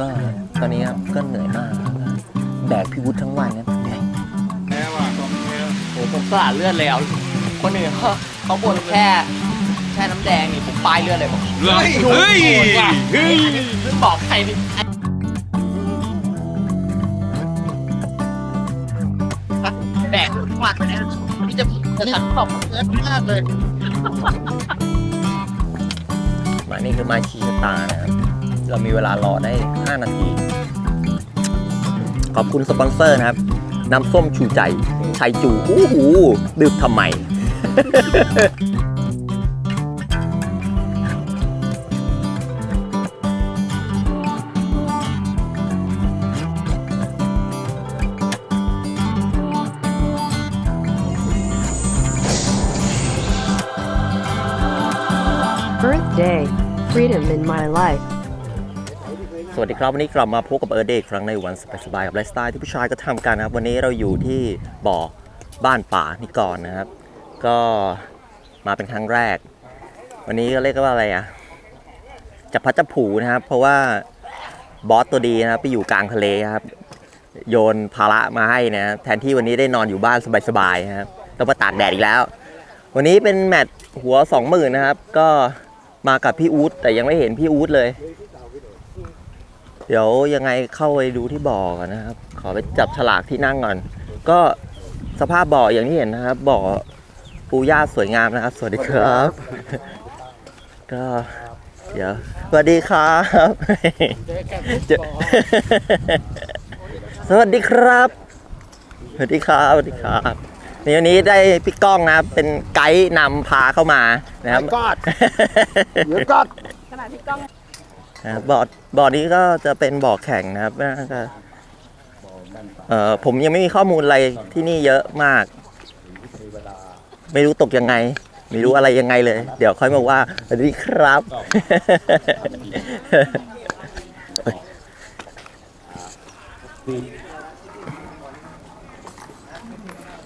ก็ตอนนี้ครับก็เหนื่อยมากครับแบกพี่วุฒิทั้งวันครับเหนื่อยแม่ว่าตรงนี้ โอ้ผมสละเลือดเลยเอาคนอื่นเขาเขาบนแค่แค่น้ำแดงนี่ผมป้ายเลือดเลยผมเฮ้ยเฮ้ย เฮ้ยเพิ่งบอกใครนี่แบกมากเลยนะนี่จะจะทันขอบเลือดมากเลย หมายนี่คือไม้ชี้ชะตานะครับ เรามีเวลารอได้ 5 นาที ขอบคุณสปอนเซอร์นะครับ น้ำส้มชูใจชัยจูอู้หูดื่มทำไม Earth Day, freedom in my life. สวัสดีครับวันนี้กลับมาพบกับเออเดย์ครั้งในวันสบายๆกับไลฟ์สไตล์ที่ผู้ชายก็ทำกันนะครับ วันนี้เราอยู่ที่บ่อบ้านป่านิกรนะครับ ก็มาเป็นครั้งแรก วันนี้ก็เรียกว่าอะไรอะจับพัดจับผูนะครับ เพราะว่าบอสตัวดีนะครับไปอยู่กลางทะเลครับ โยนภาระมาให้นะแทนที่วันนี้ได้นอนอยู่บ้านสบายๆนะครับต้องมาตากแดดอีกแล้ว วันนี้เป็นแมตช์หัวสองหมื่นนะครับ ก็มากับพี่อู๊ดแต่ยังไม่เห็นพี่อู๊ดเลย เดี๋ยวยังไงเข้าไปดูที่บ่อก่อนนะครับ ขอไปจับฉลากที่นั่งก่อน ก็สภาพบ่ออย่างที่เห็นนะครับ บ่อปูหญ้าสวยงามนะครับ สวัสดีครับ ก็เดี๋ยวสวัสดีครับเจอสวัสดีครับ สวัสดีครับสวัสดีครับนี่วันนี้ได้พี่ก้องนะครับ เป็นไกด์นำพาเข้ามานะครับกอดเดี๋ยวกอด นะครับบ่อบ่อนี้ก็จะเป็นบ่อแข่งนะครับน่าจะเอ่อผมยังไม่มีข้อมูลอะไรที่นี่เยอะมาก ไม่รู้ตกยังไง ไม่รู้อะไรยังไงเลย เดี๋ยวค่อยมาว่าสวัสดีครับ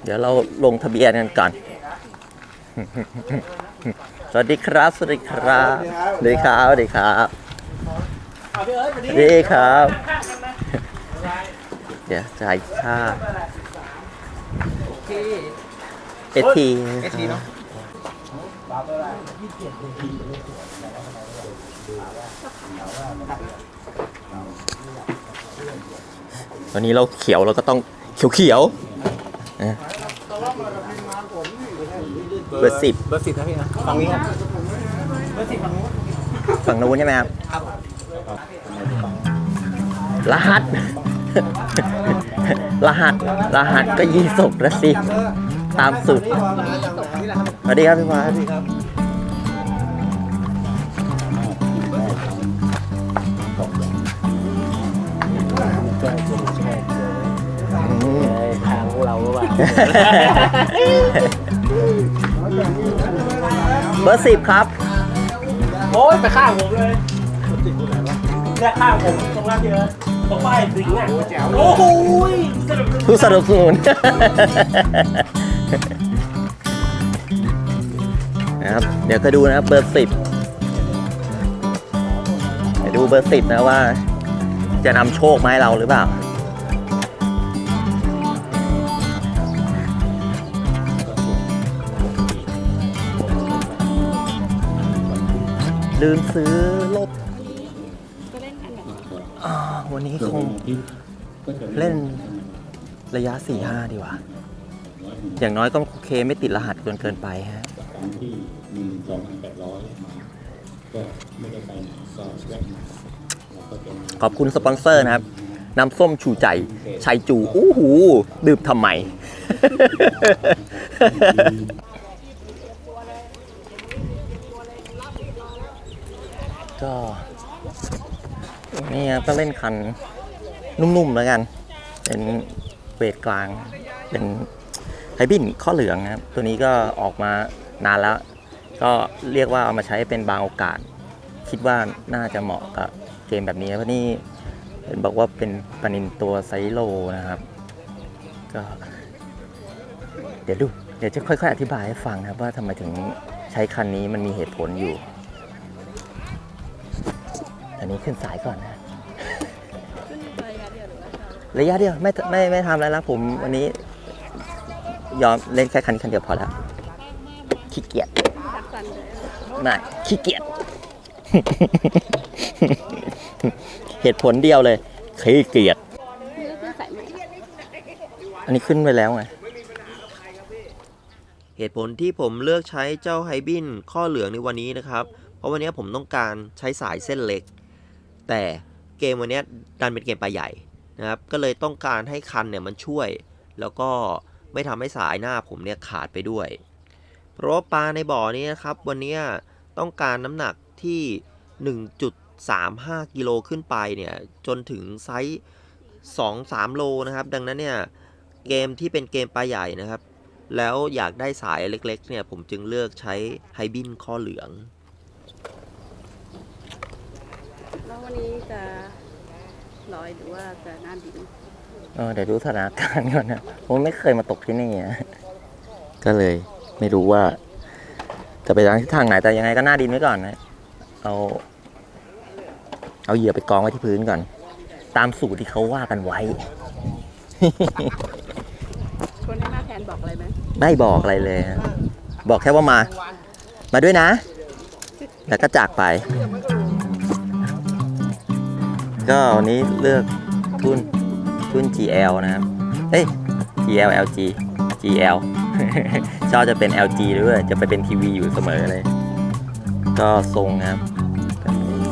เดี๋ยวเราลงทะเบียนกันก่อน สวัสดีครับ สวัสดีครับ สวัสดีครับ สวัสดีครับ สวัสดีครับ เดี๋ยวจ่ายค่าเอทีเอทีเนาะวันนี้เราเขียวเราก็ต้องเขียวเขียวๆนะเบอร์สิบเบอร์สิบนะพี่นะฝั่งนี้ครับฝั่งนู้นใช่ไหมครับ รหัส รหัส รหัสก็ยี่สกแล้วสิ ตามสุดสวัสดีครับพี่ฟ้าอืมทางพวกเราว่าเบอร์สิบครับ โอ้ยไปข้างผมเลยแค่ข้างผมตรงนั้นเดียว ตรงป้ายสิงห์อะโอ้โหยสนุกผู้สนับสนุน นะครับเดี๋ยวก็ดูนะครับเบอร์สิบเดี๋ยวดูเบอร์สิบนะว่า จะนำโชคมาให้เราหรือเปล่าลืมซื้อ วันนี้คงเล่นระยะ 4 5 ดีกว่า อย่างน้อยก็โอเคไม่ติดรหัสจนเกินไปฮะครั้งที่หนึ่งสองพันแปดร้อยมาก็ไม่ได้ไปไหนก็แวะมาแล้วก็เป็นขอบคุณสปอนเซอร์นะครับ น้ำส้มชูใจชัยจู อู้หู ดื่มทำไม ก็ นี่ครับก็เล่นคันนุ่มๆแล้วกัน เป็นเวทกลาง เป็นไฮบินข้อเหลืองนะครับ ตัวนี้ก็ออกมานานแล้ว ก็เรียกว่าเอามาใช้เป็นบางโอกาส คิดว่าน่าจะเหมาะกับเกมแบบนี้เพราะนี่เห็นบอกว่าเป็นปนินตัวไซโลนะครับ ก็ เดี๋ยวดู เดี๋ยวจะค่อยๆ อธิบายให้ฟังนะครับว่าทำไมถึงใช้คันนี้มันมีเหตุผลอยู่ อันนี้ขึ้นสายก่อนนะระยะเดียวไม่ไม่ไม่ทำอะไรแล้วผมวันนี้ยอมเล่นแค่คันนี้คันเดียวพอแล้วขี้เกียจไม่ขี้เกียจเหตุผลเดียวเลยขี้เกียจอันนี้ขึ้นไปแล้วไงเหตุผลที่ผมเลือกใช้เจ้าไฮบินข้อเหลืองในวันนี้นะครับ เพราะวันนี้ผมต้องการใช้สายเส้นเล็ก แต่เกมวันนี้ดันเป็นเกมปลาใหญ่นะครับก็เลยต้องการให้คันเนี่ยมันช่วย แล้วก็ไม่ทำให้สายหน้าผมเนี่ยขาดไปด้วย เพราะปลาในบ่อนี้นะครับวันนี้ต้องการน้ำหนักที่ 1.35 กิโลขึ้นไปเนี่ยจนถึงไซส์2-3 โลนะครับ ดังนั้นเนี่ยเกมที่เป็นเกมปลาใหญ่นะครับ แล้วอยากได้สายเล็กๆเนี่ยผมจึงเลือกใช้ไฮบินข้อเหลือง แล้ววันนี้จะลอยหรือว่าจะหน้าดินเออเดี๋ยวดูสถานการณ์ก่อนนะผมไม่เคยมาตกที่นี่อะก็เลยไม่รู้ว่า จะไปทางทิศทางไหนแต่ยังไงก็หน้าดินไว้ก่อนนะ เอา เอาเหยื่อไปกองไว้ที่พื้นก่อน ตามสูตรที่เขาว่ากันไว้ คนให้หน้าแทนบอกอะไรไหมไม่บอกอะไรเลยฮะบอกแค่ว่ามา มาด้วยนะ แล้วก็จากไป ก็วันนี้เลือกทุนทุน GL นะครับเอ้ย GL LG GL ชอบจะเป็น LG ด้วยจะไปเป็นทีวีอยู่เสมอเลย ก็ทรงครับ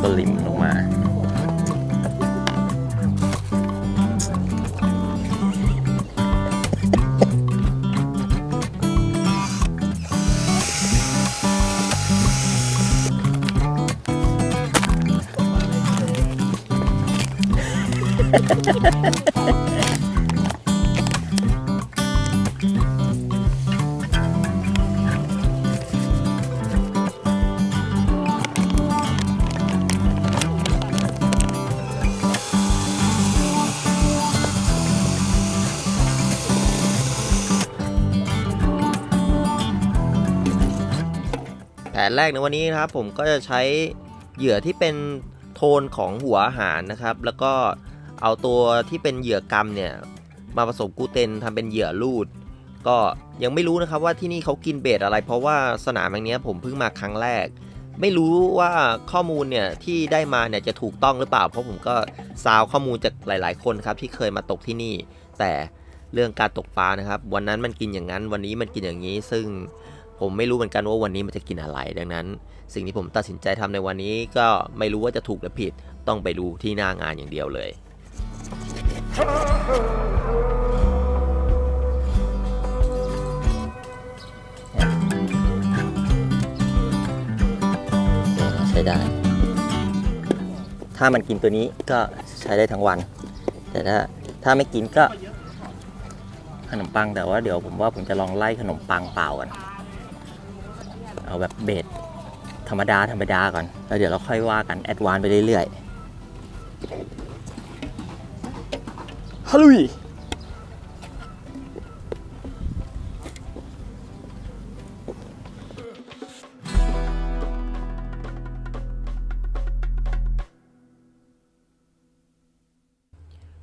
ก็ลิมลงมา แผนแรกในวันนี้นะครับผมก็จะใช้เหยื่อที่เป็นโทนของหัวอาหารนะครับ แล้วก็ เอาตัวที่เป็นเหยื่อกรรมเนี่ยมาผสมกูเตนทำเป็นเหยื่อลูด ก็ยังไม่รู้นะครับว่าที่นี่เขากินเบสอะไร เพราะว่าสนามแห่งเนี้ยผมเพิ่งมาครั้งแรก ไม่รู้ว่าข้อมูลเนี่ยที่ได้มาเนี่ยจะถูกต้องหรือเปล่า เพราะผมก็ซาวข้อมูลจากหลาย ๆ คนครับที่เคยมาตกที่นี่ แต่เรื่องการตกปลานะครับ วันนั้นมันกินอย่างนั้น วันนี้มันกินอย่างนี้ ซึ่งผมไม่รู้เหมือนกันว่าวันนี้มันจะกินอะไร ดังนั้น สิ่งที่ผมตัดสินใจทำในวันนี้ก็ไม่รู้ว่าจะถูกหรือผิด ต้องไปดูที่หน้างานอย่างเดียวเลย ใช้ได้ ถ้ามันกินตัวนี้ก็ใช้ได้ทั้งวัน แต่ถ้าถ้าไม่กินก็ขนมปังแต่ว่าเดี๋ยวผมว่าผมจะลองไล่ขนมปังเปล่ากันเอาแบบเบสธรรมดาธรรมดาก่อน แล้วเดี๋ยวเราค่อยว่ากันแอดวานไปเรื่อยๆ ฮัลโหล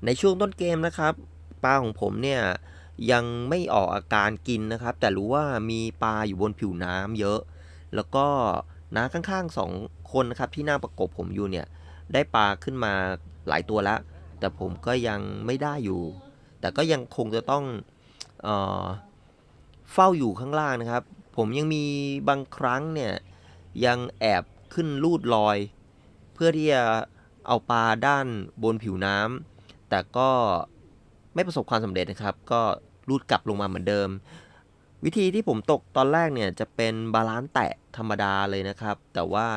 ในช่วงต้นเกมนะครับ ปลาของผมเนี่ยยังไม่ออกอาการกินนะครับ แต่รู้ว่ามีปลาอยู่บนผิวน้ำเยอะ แล้วก็น้าข้างๆสองคนนะครับที่นั่งประกบผมอยู่เนี่ย ได้ปลาขึ้นมาหลายตัวแล้ว แต่ผมก็ยังไม่ได้อยู่ แต่ก็ยังคงจะต้องเออเฝ้าอยู่ข้างล่างนะครับ ผมยังมีบางครั้งเนี่ยยังแอบขึ้นลูดลอย เพื่อที่จะเอาปลาด้านบนผิวน้ำแต่ก็ไม่ประสบความสำเร็จนะครับ ก็ลูดกลับลงมาเหมือนเดิม วิธีที่ผมตกตอนแรกเนี่ยจะเป็นบาลานซ์แตะธรรมดาเลยนะครับ แต่ว่า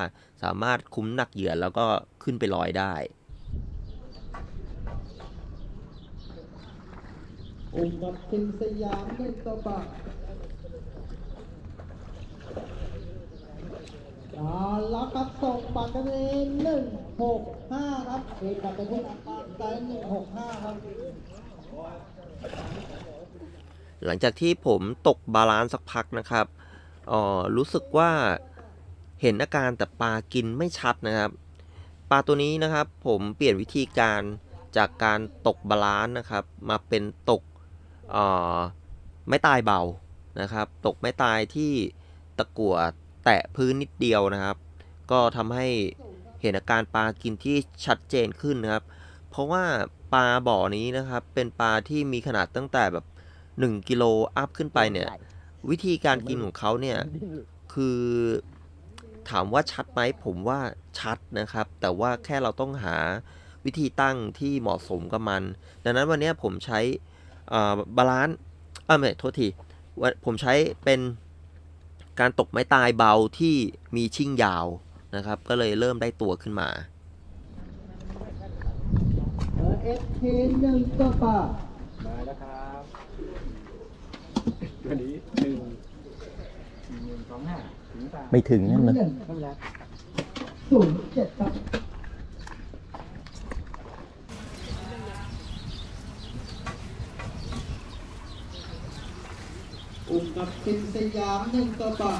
สามารถคุ้มหนักเหยื่อแล้วก็ขึ้นไปลอยได้ องค์กับสิงสยามหนึ่งต่อปะเอาละครับส่งปัตตานีหนึ่งหกห้าครับเอกปัตตานีอัปปาไซหนึ่งหกห้าครับ หลังจากที่ผมตกบาลานซ์สักพักนะครับออรู้สึกว่าเห็นอาการแต่ปลากินไม่ชัดนะครับ ปลาตัวนี้นะครับผมเปลี่ยนวิธีการจากการตกบาลานซ์นะครับ มาเป็นตก ไม่ตายเบานะครับ ตกไม่ตายที่ตะกั่วแตะพื้นนิดเดียวนะครับ ก็ทำให้เห็นอาการปลากินที่ชัดเจนขึ้นนะครับ เพราะว่าปลาบ่อนี้นะครับ เป็นปลาที่มีขนาดตั้งแต่แบบ 1กิโลอัพขึ้นไปเนี่ย วิธีการกินของเขาเนี่ย คือถามว่าชัดไหมผมว่าชัดนะครับ แต่ว่าแค่เราต้องหาวิธีตั้งที่เหมาะสมกับมัน ดังนั้นวันนี้ผมใช้ บาลานซ์เออไม่โทษทีวันผมใช้เป็นการตกไม้ตายเบาที่มีชิ่งยาวนะครับ ก็เลยเริ่มได้ตัวขึ้นมาเอสเคหนึ่งตัวป่ามาแล้วครับตัวนี้หนึ่งหนึ่งสองห้าถึงสามไม่ถึงนั่นเลยหนึ่งศูนย์เจ็ดครับ กับสินสยามหนึ่งตัวป่า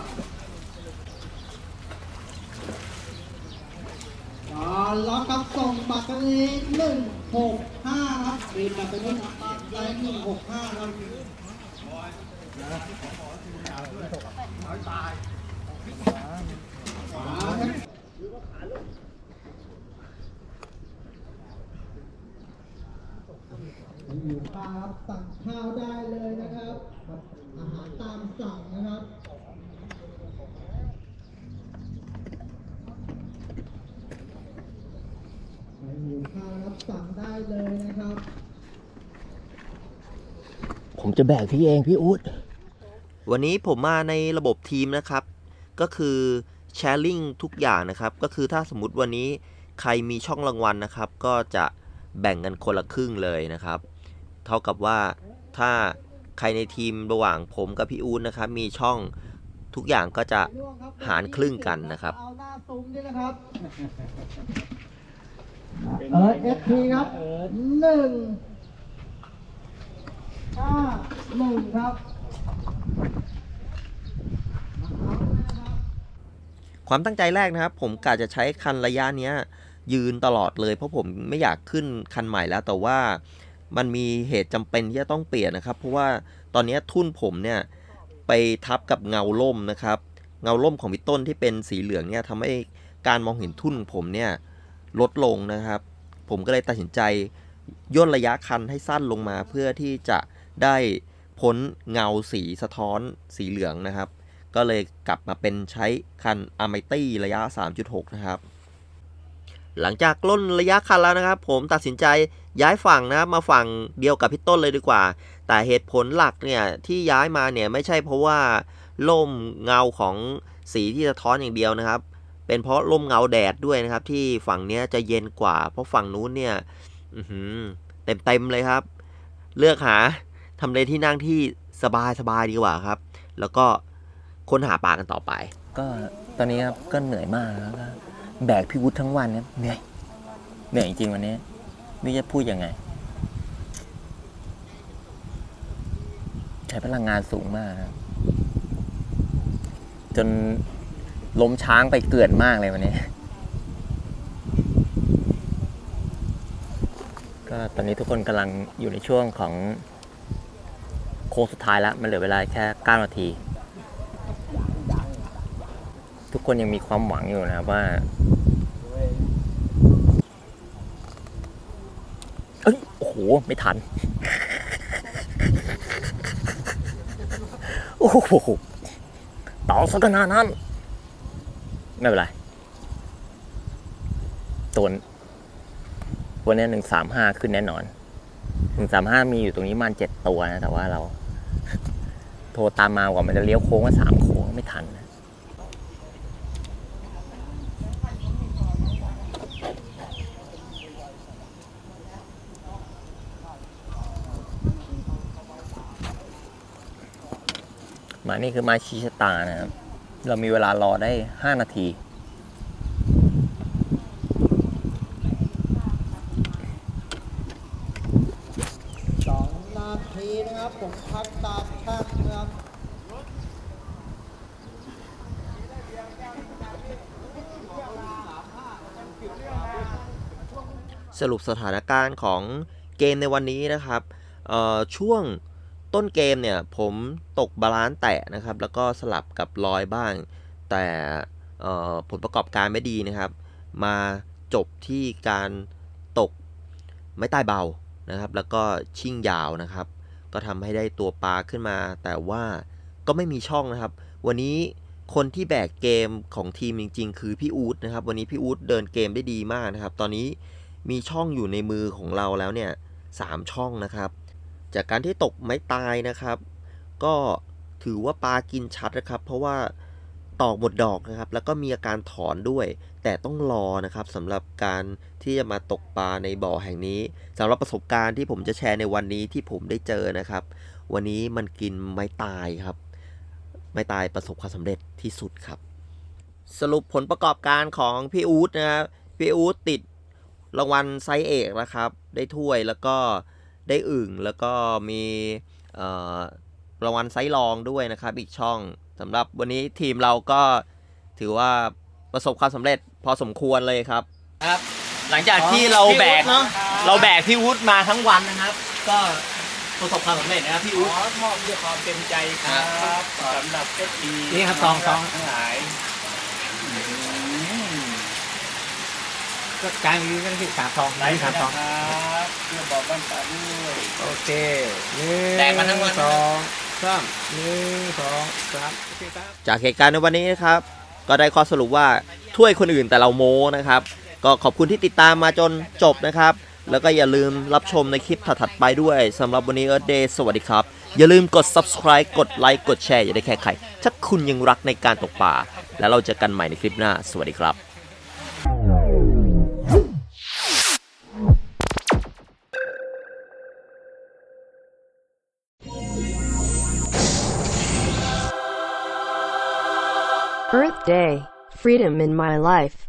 มาล็อกครับส่งบัตรกันเลยหนึ่งหกห้าครับรีบบัตรไปที่ทางไลน์หนึ่งหกห้าครับอยู่ข้าวครับสั่งข้าวได้เลยนะครับ อาหารตามสั่งนะครับใครหิวข้าวครับสั่งได้เลยนะครับ ผมจะแบกพี่เองพี่อุ๊ดวันนี้ผมมาในระบบทีมนะครับ ก็คือแชร์ลิงทุกอย่างนะครับ ก็คือถ้าสมมติวันนี้ใครมีช่องรางวัลนะครับ ก็จะแบ่งกันคนละครึ่งเลยนะครับ เท่ากับว่าถ้า ใครในทีมระหว่างผมกับพี่อู๊ดนะครับ มีช่องทุกอย่างก็จะหารครึ่งกันนะครับเอาหน้าซุ้มด้วยนะครับเออเอสทีครับหนึ่งห้าหนึ่งครับความตั้งใจแรกนะครับ ผมกะจะใช้คันระยะเนี้ยยืนตลอดเลย เพราะผมไม่อยากขึ้นคันใหม่แล้วแต่ว่า มันมีเหตุจำเป็นที่จะต้องเปลี่ยนนะครับ เพราะว่าตอนนี้ทุ่นผมเนี่ยไปทับกับเงาล่มนะครับ เงาล่มของพี่ต้นที่เป็นสีเหลืองเนี่ยทำให้การมองเห็นทุ่นของผมเนี่ยลดลงนะครับ ผมก็เลยตัดสินใจย่นระยะคันให้สั้นลงมาเพื่อที่จะได้พ้นเงาสีสะท้อนสีเหลืองนะครับ ก็เลยกลับมาเป็นใช้คัน a m a t y ระยะ 3.6 นะครับ หลังจากล่นระยะคันแล้วนะครับ ผมตัดสินใจย้ายฝั่งนะครับมาฝั่งเดียวกับพี่ต้นเลยดีกว่า แต่เหตุผลหลักเนี่ยที่ย้ายมาเนี่ยไม่ใช่เพราะว่าล่มเงาของสีที่สะท้อนอย่างเดียวนะครับ เป็นเพราะล่มเงาแดดด้วยนะครับ ที่ฝั่งเนี้ยจะเย็นกว่า เพราะฝั่งนู้นเนี่ยเต็มเต็มเลยครับ เลือกหาทำเลที่นั่งที่สบายสบายดีกว่าครับ แล้วก็ค้นหาปลากันต่อไป ก็ตอนนี้ครับก็เหนื่อยมากแล้วก็ แบกพี่วุฒิทั้งวันครับเหนื่อยเหนื่อยจริงวันนี้ไม่จะพูดยังไง ใช้พลังงานสูงมาก จนล้มช้างไปเกลื่อนมากเลยวันนี้ ก็ตอนนี้ทุกคนกำลังอยู่ในช่วงของโค้งสุดท้ายแล้ว มันเหลือเวลาแค่ 9 นาที กคนยังมีความหวังอยู่นะครับว่าเอ้ยโอ้โห ไม่ทัน โอ้โหต่อสักขนาดนั้น ไม่เป็นไรตัววันนี้หนึ่งสามห้าขึ้นแน่นอนหนึ่งสามห้ามีอยู่ตรงนี้มันเจ็ดตัวนะ แต่ว่าเรา โทรตามมากว่ามันจะเลี้ยวโค้งมาสามโค้งไม่ทันนะ มายนี่คือไม้ชี้ชะตานะครับ เรามีเวลารอได้ 5 นาที สองนาทีนะครับ ผมพักตามช่างนะครับสรุปสถานการณ์ของเกมในวันนี้นะครับเอ่อช่วง ต้นเกมเนี่ยผมตกบาลานซ์แตะนะครับ แล้วก็สลับกับลอยบ้าง แต่ผลประกอบการไม่ดีนะครับ มาจบที่การตกไม้ใต้เบานะครับ แล้วก็ชิ่งยาวนะครับ ก็ทำให้ได้ตัวปลาขึ้นมา แต่ว่าก็ไม่มีช่องนะครับ วันนี้คนที่แบกเกมของทีมจริง ๆ คือพี่อู๊ดนะครับ วันนี้พี่อู๊ดเดินเกมได้ดีมากนะครับ ตอนนี้มีช่องอยู่ในมือของเราแล้วเนี่ยสามช่องนะครับ จากการที่ตกไม้ตายนะครับ ก็ถือว่าปลากินชัดนะครับ เพราะว่าตอกหมดดอกนะครับ แล้วก็มีอาการถอนด้วย แต่ต้องรอนะครับสำหรับการที่จะมาตกปลาในบ่อแห่งนี้สำหรับประสบการณ์ที่ผมจะแชร์ในวันนี้ที่ผมได้เจอนะครับ วันนี้มันกินไม้ตายครับ ไม้ตายประสบความสำเร็จที่สุดครับ สรุปผลประกอบการของพี่อู๊ดนะครับพี่อู๊ดติดรางวัลไซเอกนะครับ ได้ถ้วยแล้วก็ ได้อึ่งแล้วก็มีเอ่อรางวัลไซส์รองด้วยนะครับ อีกช่องสำหรับวันนี้ทีมเราก็ถือว่าประสบความสำเร็จพอสมควรเลยครับครับ หลังจากที่เราแบกพี่อุ๊ดเนอะเราแบกพี่วุฒิมาทั้งวันนะครับ ก็ประสบความสำเร็จนะครับพี่ขวุฒิอมอบด้วยความเต็มใจครับสำหรับเอฟดีนี่ครับซองซองทั้งหลายก็กลางยืนกันที่สามซองไหนสามซองครับ เพื่อบอกบ้านป่าด้วยโอเคหนึ่งแตกมาทั้งวันสองสามหนึ่งสองสามโอเคครับ จากเหตุการณ์ในวันนี้นะครับ ก็ได้ข้อสรุปว่าถ้วยคนอื่นแต่เราโม้นะครับ ก็ขอบคุณที่ติดตามมาจนจบนะครับ แล้วก็อย่าลืมรับชมในคลิปถัดๆไปด้วยสำหรับวันนี้ Earth Day สวัสดีครับ อย่าลืมกด subscribe กดไลค์กดแชร์อย่าได้แค่ใครถ้าคุณยังรักในการตกปลาแล้วเราเจอกันใหม่ในคลิปหน้า สวัสดีครับ Day, freedom in my life.